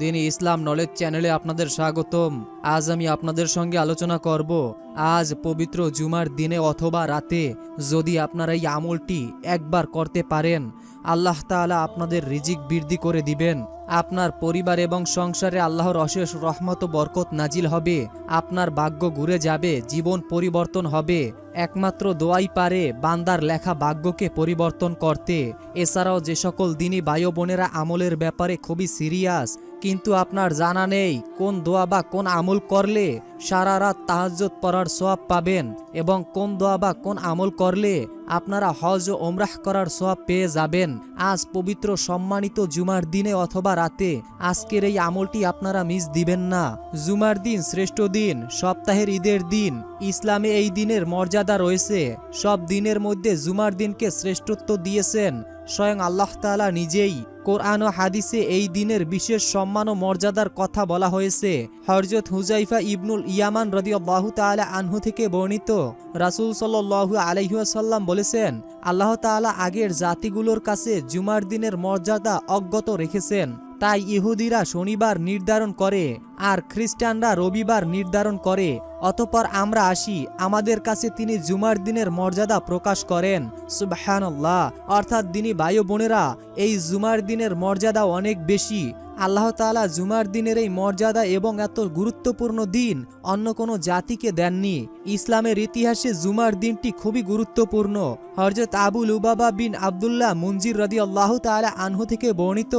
দিন ইসলাম নলেজ চ্যানেলে আপনাদের স্বাগতম। আজ আমি আপনাদের সঙ্গে আলোচনা করব, আজ পবিত্র জুমার দিনে অথবা রাতে যদি আপনারা এই আমলটি একবার করতে পারেন, আল্লাহ তাআলা আপনাদের রিজিক বৃদ্ধি করে দিবেন। আপনার পরিবার এবং সংসারে আল্লাহর অশেষ রহমত বরকত নাজিল হবে, আপনার ভাগ্য ঘুরে যাবে, জীবন পরিবর্তন হবে। একমাত্র দোয়াই পারে বান্দার লেখা ভাগ্যকে পরিবর্তন করতে। এছাড়াও যে সকল দিনই বায়ু বোনেরা আমলের ব্যাপারে খুবই সিরিয়াস কিন্তু আপনার জানা নেই কোন দোয়া বা কোন আমল করলে সারা রাত তাহাজ্জত পড়ার সোয়াব পাবেন এবং কোন দোয়া বা কোন আমল করলে আপনারা হজ ও ওমরাহ করার সোয়াব পেয়ে যাবেন। আজ পবিত্র সম্মানিত জুমার দিনে অথবা রাতে আজকের এই আমলটি আপনারা মিস দিবেন না। জুমার দিন শ্রেষ্ঠ দিন, সপ্তাহের ঈদের দিন, ইসলামে এই দিনের মর্যাদা রয়েছে। সব দিনের মধ্যে জুমার দিনকে শ্রেষ্ঠত্ব দিয়েছেন স্বয়ং আল্লাহ তাআলা নিজেই। কোরআন ও হাদিসে এই দিনের বিশেষ সম্মান ও মর্যাদার কথা বলা হয়েছে। হরজত হুজাইফা ইবনুল ইয়ামান রদিয়াল্লাহু তালা আনহু থেকে বর্ণিত। রাসুল সাল্লু আলহিহাসাল্লাম বলেছেন, আল্লাহ তালা আগের জাতিগুলোর কাছে জুমার দিনের মর্যাদা অজ্ঞত রেখেছেন। তাই ইহুদিরা শনিবার নির্ধারণ করে আর খ্রিস্টানরা রবিবার নির্ধারণ করে, অতপর আমরা আসি, আমাদের কাছে তিনি জুমার দিনের মর্যাদা প্রকাশ করেন। সুবহানাল্লাহ। অর্থাৎ দিনী বায়ু বোনেরা, এই জুমার দিনের মর্যাদা অনেক বেশি। আল্লাহ তাআলা জুমার দিনের এই মর্যাদা এবং এত গুরুত্বপূর্ণ দিন অন্য কোনো জাতিকে দেননি। ইসলামের ইতিহাসে জুমার দিনটি খুবই গুরুত্বপূর্ণ। হরজত আবুল উবাবা বিন আবদুল্লাহ মুনজির রদি আল্লাহ তাআলা আনহু থেকে বর্ণিত।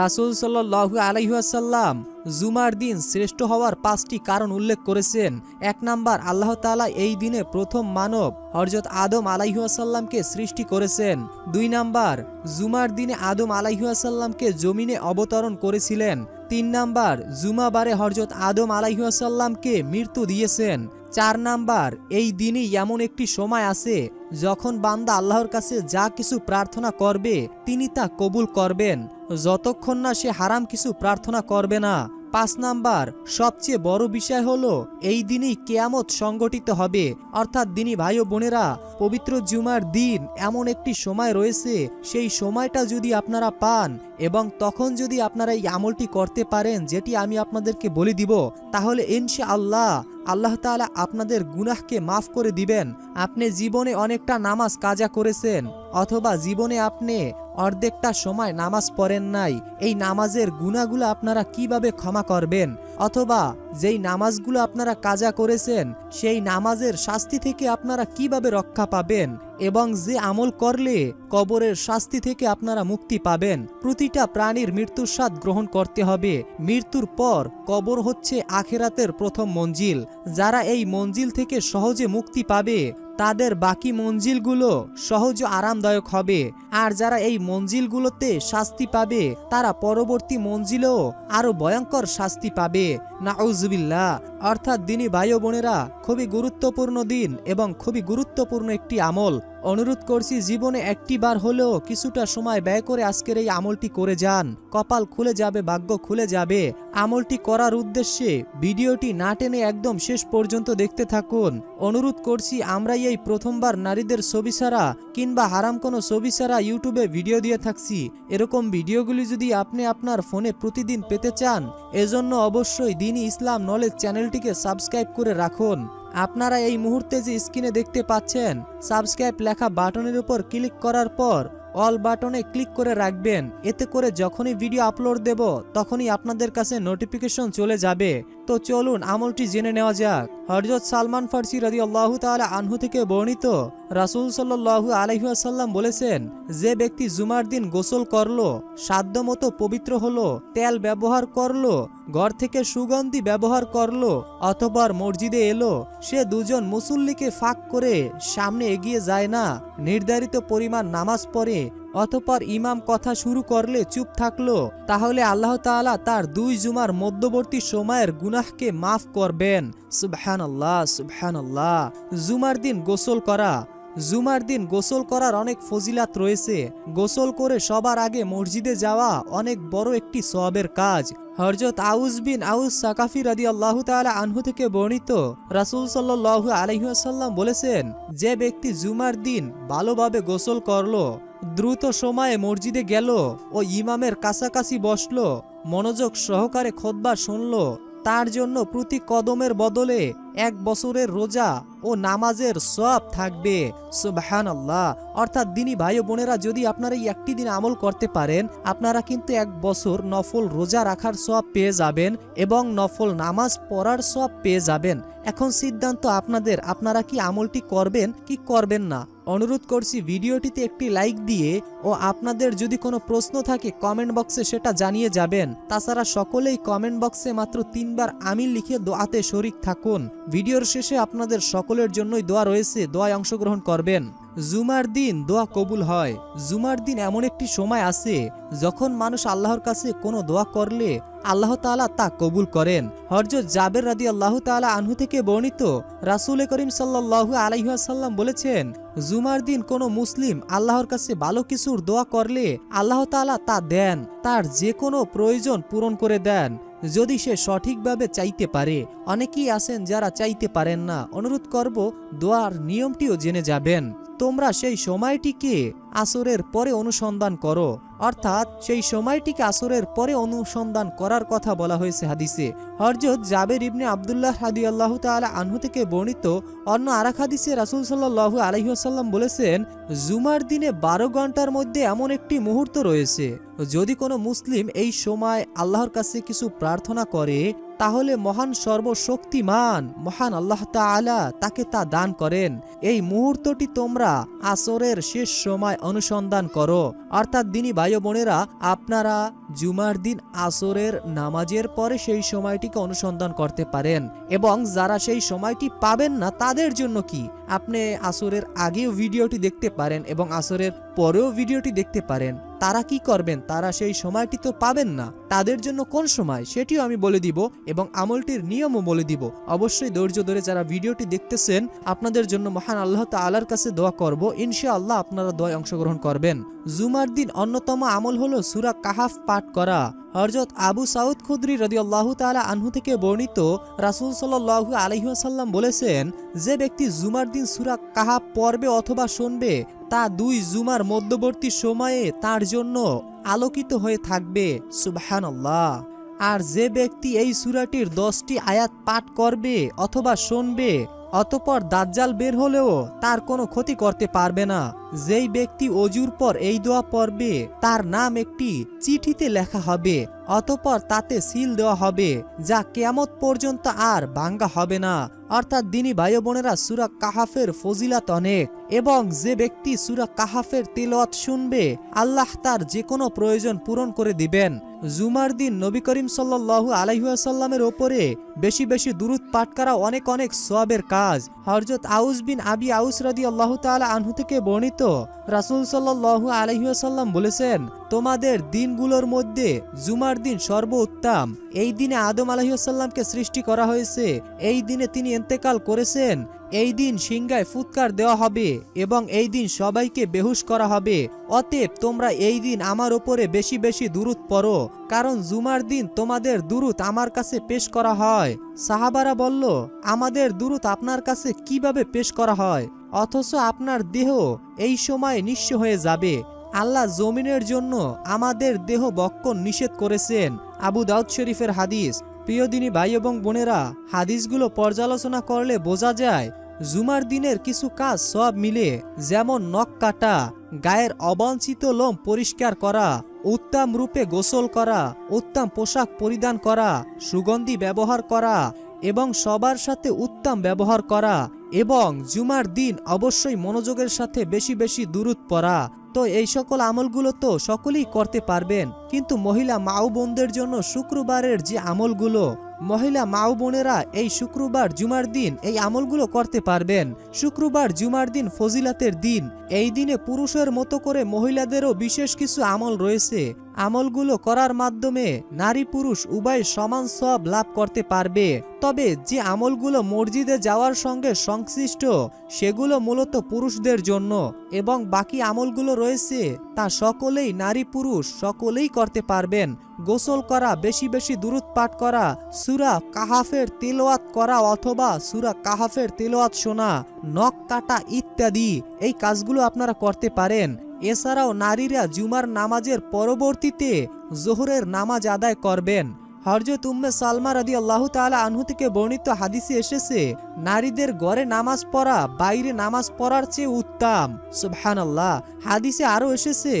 রাসূল সাল্লাল্লাহু আলাইহাসাল্লাম জুমার দিন শ্রেষ্ঠ হওয়ার পাঁচটি কারণ উল্লেখ করেছেন। এক নাম্বার, আল্লাহ তালা এই দিনে প্রথম মানব হরজত আদম আলাইহাসাল্লামকে সৃষ্টি করেছেন। দুই নাম্বার, জুমার দিনে আদম আলাইহাসাল্লামকে জমিনে অবতরণ করেছিলেন। তিন নাম্বার, জুমাবারে হরজত আদম আলাইহাসাল্লামকে মৃত্যু দিয়েছেন। চার নাম্বার, এই দিনই এমন একটি সময় আছে যখন বান্দা আল্লাহর কাছে যা কিছু প্রার্থনা করবে, তিনি তা কবুল করবেন। যতক্ষণ না সে হারাম কিছু প্রার্থনা করবে না। পাঁচ নাম্বার, সবচেয়ে বড় বিষয় হলো, এই দিনই কেয়ামত সংগঠিত হবে। অর্থাৎ দিনই ভাই ও বোনেরা, পবিত্র জুমার দিন এমন একটি সময় রয়েছে, সেই সময়টা যদি আপনারা পান এবং তখন যদি আপনারা এই আমলটি করতে পারেন, যেটি আমি আপনাদেরকে বলে দিব, তাহলে ইনশা আল্লাহ আল্লাহ তাআলা আপনাদের গুনাহকে মাফ করে দিবেন। আপনি জীবনে অনেকটা নামাজ কাজা করেছেন, অথবা জীবনে আপনি অর্ধেকটা সময় নামাজ পড়েন নাই। এই নামাজের গুণাগুলো আপনারা কীভাবে ক্ষমা করবেন? অথবা যেই নামাজগুলো আপনারা কাজা করেছেন, সেই নামাজের শাস্তি থেকে আপনারা কীভাবে রক্ষা পাবেন? এবং যে আমল করলে কবরের শাস্তি থেকে আপনারা মুক্তি পাবেন। প্রতিটা প্রাণীর মৃত্যুর স্বাদ গ্রহণ করতে হবে। মৃত্যুর পর কবর হচ্ছে আখেরাতের প্রথম মঞ্জিল। যারা এই মঞ্জিল থেকে সহজে মুক্তি পাবে তাদের বাকি মঞ্জিলগুলো সহজ আরামদায়ক হবে। আর যারা এই মঞ্জিলগুলোতে শাস্তি পাবে, তারা পরবর্তী মঞ্জিলেও আরও ভয়ঙ্কর শাস্তি পাবে। নাউজুবিল্লাহ। অর্থাৎ দিনী ভাই বোনেরা, খুবই গুরুত্বপূর্ণ দিন এবং খুবই গুরুত্বপূর্ণ একটি আমল। অনুরোধ করছি জীবনে একটি বার হলেও কিছুটা সময় ব্যয় করে আজকের এই আমলটি করে যান। কপাল খুলে যাবে, ভাগ্য খুলে যাবে। আমলটি করার উদ্দেশ্যে ভিডিওটি না টেনে একদম শেষ পর্যন্ত দেখতে থাকুন। অনুরোধ করছি আমরাই এই প্রথমবার নারীদের ছবি ছাড়া কিংবা হারাম কোনো ছবি ছাড়া ইউটিউবে ভিডিও দিয়ে থাকছি। এরকম ভিডিওগুলি যদি আপনি আপনার ফোনে প্রতিদিন পেতে চান, এজন্য অবশ্যই দিনই ইসলাম নলেজ চ্যানেলটিকে সাবস্ক্রাইব করে রাখুন। আপনারা এই মুহূর্তে যে স্ক্রিনে দেখতে পাচ্ছেন, সাবস্ক্রাইব লেখা বাটনের উপর ক্লিক করার পর অল বাটনে ক্লিক করে রাখবেন। এতে করে যখনই ভিডিও আপলোড দেব, তখনই আপনাদের কাছে নোটিফিকেশন চলে যাবে। তো চলুন আমলটি জেনে নেওয়া যাক। হরজত সালমান ফার্সি রাজি আল্লাহ তালা আনহু থেকে বর্ণিত রাসুল সাল্লাহু আলহিহাসাল্লাম বলেছেন, যে ব্যক্তি জুমার দিন গোসল করল, সাধ্য মতো পবিত্র হলো, তেল ব্যবহার করল, ঘর থেকে সুগন্ধি ব্যবহার করল, অথবা মসজিদে এলো, সে দুজন মুসল্লিকে ফাঁক করে সামনে এগিয়ে যায় না, নির্ধারিত পরিমাণ নামাজ পড়ে অতপর ইমাম কথা শুরু করলে চুপ থাকল। তাহলে আল্লাহ তাআলা তার দুই জুমার মধ্যবর্তী সময়ের গুনাহকে মাফ করবেন। সুবহান আল্লাহ সুবহান আল্লাহ জুমার দিন গোসল করা। জুমার দিন গোসল করার অনেক ফজিলাত রয়েছে। গোসল করে সবার আগে মসজিদে যাওয়া অনেক বড় একটি সবের কাজ। হরজত আউস বিন আউস সাকাফি রাদি আল্লাহ তালা আনহু থেকে বর্ণিত রাসুল সাল্লাহু আলহিহাসাল্লাম বলেছেন, যে ব্যক্তি জুমার দিন ভালোভাবে গোসল করল দ্রুত সময়ে মসজিদে গেল ও ইমামের কাছাকাছি বসল, মনোযোগ সহকারে খোদবা শুনল। তার জন্য প্রতি কদমের বদলে এক বছরের রোজা ও নামাজের সব থাকবে। সুবহান আল্লাহ অর্থাৎ দিনী ভাই বোনেরা, যদি আপনারা এই একটি দিন আমল করতে পারেন, আপনারা কিন্তু এক বছর নফল রোজা রাখার সব পেয়ে যাবেন এবং নফল নামাজ পড়ার সব পেয়ে যাবেন। এখন সিদ্ধান্ত আপনাদের, আপনারা কি আমলটি করবেন কি করবেন না? অনুরোধ করছি, ভিডিওটিতে একটি লাইক দিয়ে ও আপনাদের যদি কোনো প্রশ্ন থাকে, কমেন্ট বক্সে সেটা জানিয়ে যাবেন। তাছাড়া সকলেই কমেন্ট বক্সে মাত্র তিনবার আমি লিখে দোয়াতে শরিক থাকুন। ভিডিওর শেষে আপনাদের সকলের জন্যই দোয়া রয়েছে, দোয়ায় অংশগ্রহণ করবেন। জুমার দিন দোয়া কবুল হয়। জুমার দিন এমন একটি সময় আছে, যখন মানুষ আল্লাহর কাছে কোনো দোয়া করলে আল্লাহ তাআলা তা কবুল করেন। হরজত জাবের রাদি আল্লাহ তাআলা আনহু থেকে বর্ণিত রাসূল করিম সাল্লাল্লাহু আলাইহি ওয়াসাল্লাম বলেছেন, জুমার দিন কোনো মুসলিম আল্লাহর কাছে ভালো কিছুর দোয়া করলে আল্লাহ তাআলা তা দেন, তার যে কোনো প্রয়োজন পূরণ করে দেন। যদি সে সঠিকভাবে চাইতে পারে, অনেকেই আছেন যারা চাইতে পারেন না। অনুরোধ করব, দোয়ার নিয়মটিও জেনে যাবেন। তোমরা সেই সময়টিকে আসরের পরে অনুসন্ধান করো। অর্থাৎ সেই সময়টিকে আসরের পরে অনুসন্ধান করার কথা বলা হয়েছে হাদিসে। হরজত জাবের ইবনে আবদুল্লাহ হাদি আল্লাহ তালা আনহু থেকে বর্ণিত অন্য আরাক হাদিসে রাসুল সাল্লাহু আলহিহাসাল্লাম বলেছেন, জুমার দিনে বারো ঘণ্টার মধ্যে এমন একটি মুহূর্ত রয়েছে। যদি কোনো মুসলিম এই সময় আল্লাহর কাছে কিছু প্রার্থনা করে, তাহলে মহান সর্বশক্তিমান, মহান আল্লাহ তাআলা তাকে তা দান করেন। এই মুহূর্তটি তোমরা আসরের শেষ সময় অনুসন্ধান করো। অর্থাৎ দিনই ভাই বোনেরা, আপনারা জুমার দিন আসরের নামাজের পরে সেই সময়টিকে অনুসন্ধান করতে পারেন। এবং যারা সেই সময়টি পাবেন না, তাদের জন্য কি? আপনি আসরের আগেও ভিডিওটি দেখতে পারেন এবং আসরের পরেও ভিডিওটি দেখতে পারেন। তারা কি করবেন? তারা সেই সময়টি তো পাবেন না। তাদের জন্য কোন সময়? সেটিও আমি বলে দিব এবং আমলটির নিয়মও বলে দিব। অবশ্যই ধৈর্য ধরে যারা ভিডিওটি দেখতেছেন, আপনাদের জন্য মহান আল্লাহ তাআলার কাছে দোয়া করব। ইনশাআল্লাহ আপনারা দোয়ায় অংশগ্রহণ করবেন। জুমার দিন অন্যতম আমল হলো সুরা কাহাফ পাঠ করা। হরজত আবু সাউদ খুদ্রি রদি আল্লাহ তালা আনহু থেকে বর্ণিত রাসুল সাল্লাহু আলহিহাসাল্লাম বলেছেন, যে ব্যক্তি জুমার দিন সুরা কাহা পড়বে অথবা শুনবে, তা দুই জুমার মধ্যবর্তী সময়ে তার জন্য আলোকিত হয়ে থাকবে। সুবহান আর যে ব্যক্তি এই সুরাটির দশটি আয়াত পাঠ করবে অথবা শুনবে অতপর দাজ্জাল বের হলেও তার কোনো ক্ষতি করতে পারবে না। যেই ব্যক্তি অজুর পর এই দোয়া পড়বে, তার নাম একটি চিঠিতে লেখা হবে, অতপর তাতে সিল দেওয়া হবে, যা কেয়ামত পর্যন্ত আর ভাঙ্গা হবে না। অর্থাৎ দিনই ভাই বোনেরা সুরা কাহাফের ফজিলাত অনেক, এবং যে ব্যক্তি সুরা কাহাফের তেলাওয়াত শুনবে, আল্লাহ তার যে কোনো প্রয়োজন পূরণ করে দিবেন। জুমার দিন নবী করিম সাল্লাল্লাহু আলাইসাল্লামের ওপরে বেশি বেশি দূরত পাঠ করা অনেক অনেক সবের কাজ। হরজত আউস বিন আবি আউস রাদি আল্লাহ তালা আনহু থেকে বর্ণিত রাসুল সাল্লু আলহিহাসাল্লাম বলেছেন তোমাদের দিনগুলোর মধ্যে জুমার দিন সর্বোত্তম। এই দিনে আদম আলাহিসাল্লামকে সৃষ্টি করা হয়েছে। এই দিনে তিনি এন্তেকাল করেছেন। এই দিন সিংগায় ফুৎকার দেওয়া হবে এবং এই দিন সবাইকে বেহুশ করা হবে। অতএব তোমরা এই দিন আমার ওপরে বেশি বেশি দূরত পড়ো, কারণ জুমার দিন তোমাদের দূরত আমার কাছে পেশ করা হয়। সাহাবারা বলল, আমাদের দূরত আপনার কাছে কীভাবে পেশ করা হয়? অথচ আপনার দেহ এই সময় নিঃস্ব হয়ে যাবে। আল্লাহ জমিনের জন্য আমাদের দেহ বক্ষণ নিষেধ করেছেন। আবু দাউদ শরীফের হাদিস। প্রিয় দিনী ভাই এবং বোনেরা, হাদিসগুলো পর্যালোচনা করলে বোঝা যায়, জুমার দিনের কিছু কাজ সব মিলে যেমন নখ কাটা, গায়ের অবাঞ্ছিত লোম পরিষ্কার করা, উত্তম রূপে গোসল করা, উত্তম পোশাক পরিধান করা, সুগন্ধি ব্যবহার করা এবং সবার সাথে উত্তম ব্যবহার করা। এবং জুমার দিন অবশ্যই মনোযোগের সাথে বেশি বেশি দূরত পড়া। তো এই সকল আমলগুলো তো সকলেই করতে পারবেন। কিন্তু মহিলা মাও বোনদের জন্য শুক্রবারের যে আমলগুলো, মহিলা মাও বোনেরা এই শুক্রবার জুমার দিন এই আমলগুলো করতে পারবেন। শুক্রবার জুমার দিন ফজিলাতের দিন। এই দিনে পুরুষের মতো করে মহিলাদেরও বিশেষ কিছু আমল রয়েছে। আমলগুলো করার মাধ্যমে নারী পুরুষ উভয় সমান সব লাভ করতে পারবে। তবে যে আমলগুলো মসজিদে যাওয়ার সঙ্গে সংশ্লিষ্ট, সেগুলো মূলত পুরুষদের জন্য এবং বাকি আমলগুলো রয়েছে তা সকলেই নারী পুরুষ সকলেই করতে পারবেন। গোসল করা, বেশি বেশি দূরত পাঠ করা, সুরা কাহাফের তেলোয়াত করা অথবা সুরা কাহাফের তেলোয়াত শোনা, নখ কাটা ইত্যাদি, এই কাজগুলো আপনারা করতে পারেন। এছাড়াও নারীরা জুমার নামাজের পরবর্তীতে জোহরের নামাজ আদায় করবেন। হরজত উম্মে সালমা রাদি আল্লাহ তালা আনহু থেকে বর্ণিত হাদিসে এসেছে, নারীদের ঘরে নামাজ পড়া বাইরে নামাজ পড়ার চেয়ে উত্তম। সুবহান আল্লাহ হাদিসে আরও এসেছে,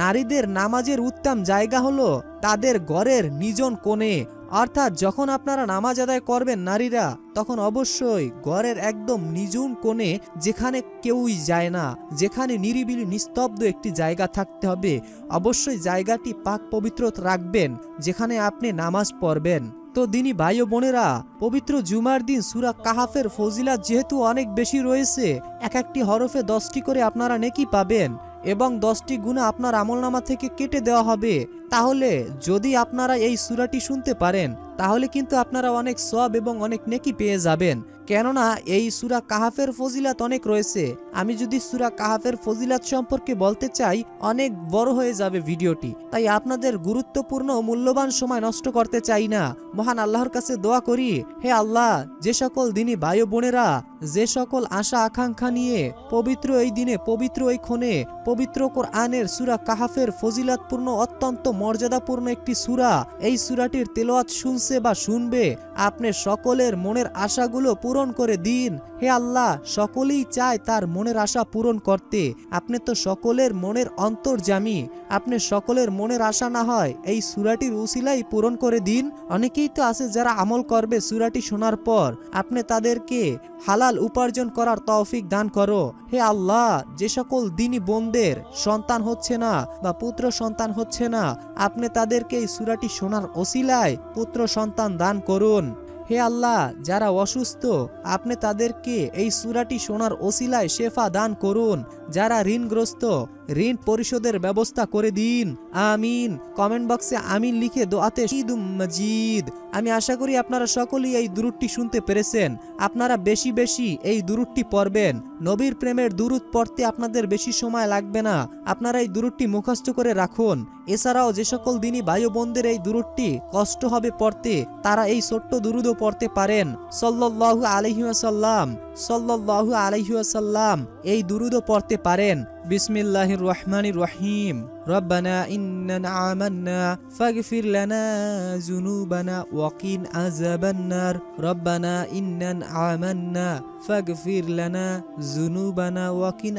নারীদের নামাজের উত্তম জায়গা হলো তাদের ঘরের নিজন কোণে অর্থাৎ যখন আপনারা নামাজ আদায় করবেন নারীরা, তখন অবশ্যই ঘরের একদম নিজুন কোণে যেখানে কেউই যায় না, যেখানে নিরিবিলি নিস্তব্ধ একটি জায়গা থাকতে হবে, অবশ্যই জায়গাটি পাক পবিত্র রাখবেন, যেখানে আপনি নামাজ পড়বেন। তো দিনী ভাই ও বোনেরা, পবিত্র জুমার দিন সুরা কাহাফের ফজিলা যেহেতু অনেক বেশি রয়েছে, এক একটি হরফে দশটি করে আপনারা নেকি পাবেন। এবং দশটি গুণা আপনার আমলনামা থেকে কেটে দেওয়া হবে। তাহলে যদি আপনারা এই সুরাটি শুনতে পারেন, তাহলে কিন্তু আপনারা অনেক সব এবং অনেক নেকি পেয়ে যাবেন। কেননা এই সুরা কাহাফের ফজিলাত অনেক রয়েছে। আমি যদি সুরা কাহাফের ফজিলাত সম্পর্কে বলতে চাই, অনেক বড় হয়ে যাবে ভিডিওটি। তাই আপনাদের গুরুত্বপূর্ণ মূল্যবান সময় নষ্ট করতে চাই না। মহান আল্লাহর কাছে দোয়া করি, হে আল্লাহ, যে সকল দিনী ভাই বোনেরা যে সকল আশা আকাঙ্ক্ষা নিয়ে পবিত্র এই দিনে, পবিত্র এই ক্ষণে, পবিত্র কোরআনের সুরা কাহাফের ফজিলাতপূর্ণ, অত্যন্ত মর্যাদাপূর্ণ একটি সুরা, এই সুরাটির তেলোয়াত শুনছে বা শুনবে, আপনি সকলের মনের আশাগুলো পূরণ করে দিন। হে আল্লাহ, সকলেই চায় তার মনের আশা পূরণ করতে। আপনি তো সকলের মনের অন্তর্জামী আপনি সকলের মনের আশা না হয় এই সুরাটির উসিলাই পূরণ করে দিন। অনেকেই তো আছে যারা আমল করবে সুরাটি শোনার পর। আপনি তাদেরকে হালাল উপার্জন করার তৌফিক দান করো। হে আল্লাহ, যে সকল দিনই বোনদের সন্তান হচ্ছে না বা পুত্র সন্তান হচ্ছে না, আপনি তাদেরকে এই সুরাটি শোনার অসিলায় পুত্র সন্তান দান করুন। হে আল্লাহ, যারা অসুস্থ, আপনি তাদেরকে এই সুরাটি শোনার ওসিলায় শেফা দান করুন। যারা ঋণগ্রস্ত ঋণ পরিশোধের ব্যবস্থা করে দিন। আমিন। কমেন্ট বক্সে আমিন লিখে দোয়াতে মজিদ। আমি আশা করি আপনারা সকলেই এই দুরুদটি শুনতে পেরেছেন। আপনারা বেশি বেশি এই দুরুদটি পড়বেন। নবীর প্রেমের দুরুদ পড়তে আপনাদের বেশি সময় লাগবে না। আপনারা এই দুরুদটি মুখস্থ করে রাখুন। এছাড়াও যে সকল দিনই ভাই বোনদের এই দুরুদটি কষ্ট হবে পড়তে, তারা এই ছোট্ট দুরুদও পড়তে পারেন। সল্লাল্লাহু আলহিউসাল্লাম সাল্লাহু আলহিউসাল্লাম এই দুরুদও পড়তে পারেন। বিসমিল্লাহ রহমান রহিম। রব্বানা ওয়াকিন রব্বানা ওয়াকিন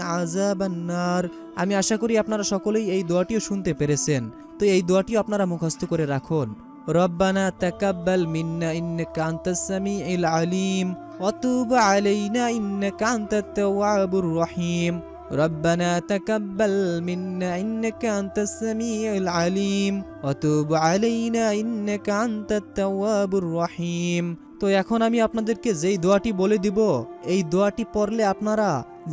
আমি আশা করি আপনারা সকলেই এই দোয়াটিও শুনতে পেরেছেন। তো এই দোয়াটিও আপনারা মুখস্থ করে রাখুন। ربنا تقبل منا إنك أنت السميع العليم وتوب علينا إنك أنت التواب الرحيم ربنا تقبل منا إنك أنت السميع العليم وتوب علينا إنك أنت التواب الرحيم তো এখন আমি আপনাদেরকে যেই দোয়াটি বলে দিব এই দোয়াটি পড়লে আপনারা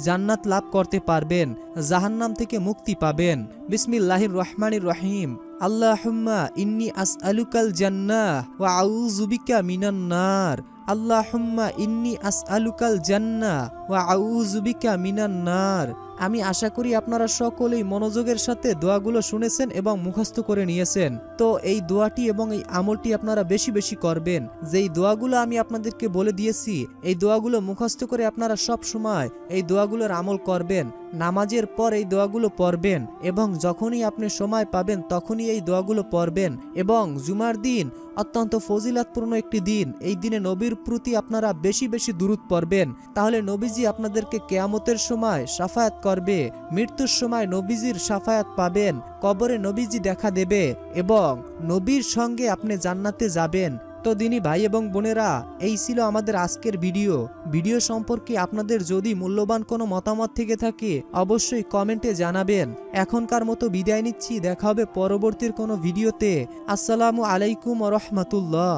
জান্নাত লাভ করতে পারবেন জাহান্নাম থেকে মুক্তি পাবেন বিসমিল্লাহির রহমানির রহিম আল্লাহুম্মা ইন্নি আসআলুকাল জান্নাহ ওয়া আউজুবিকা মিনান্নার মিনান নার। আল্লাহুম্মা ইন্নি আসআলুকাল জান্নাহ ওয়া মিনান নার। আমি আশা করি আপনারা সকলেই মনোযোগের সাথে দোয়াগুলো শুনেছেন এবং মুখস্থ করে নিয়েছেন। তো এই দোয়াটি এবং এই আমলটি আপনারা বেশি বেশি করবেন। যেই দোয়াগুলো আমি আপনাদেরকে বলে দিয়েছি, এই দোয়াগুলো মুখস্থ করে আপনারা সব সময় এই দোয়াগুলোর আমল করবেন। নামাজের পর এই দোয়াগুলো পড়বেন এবং যখনই আপনি সময় পাবেন তখনই এই দোয়াগুলো পড়বেন এবং জুমার দিন অত্যন্ত ফজিলাতপূর্ণ একটি দিন। এই দিনে নবীর প্রতি আপনারা বেশি বেশি দূরত পড়বেন। তাহলে নবীজি আপনাদেরকে কেয়ামতের সময় সাফায়াত করবে, মৃত্যুর সময় নবীজির সাফায়াত পাবেন, কবরে নবীজি দেখা দেবে এবং নবীর সঙ্গে আপনি জান্নাতে যাবেন। তো দিনী ভাই এবং বোনেরা, এই ছিল আমাদের আজকের ভিডিও। ভিডিও সম্পর্কে আপনাদের যদি মূল্যবান কোনো মতামত থেকে থাকে, অবশ্যই কমেন্টে জানাবেন। এখনকার মতো বিদায় নিচ্ছি, দেখা হবে পরবর্তীর কোনো ভিডিওতে। আসসালামু আলাইকুম রহমতুল্লাহ।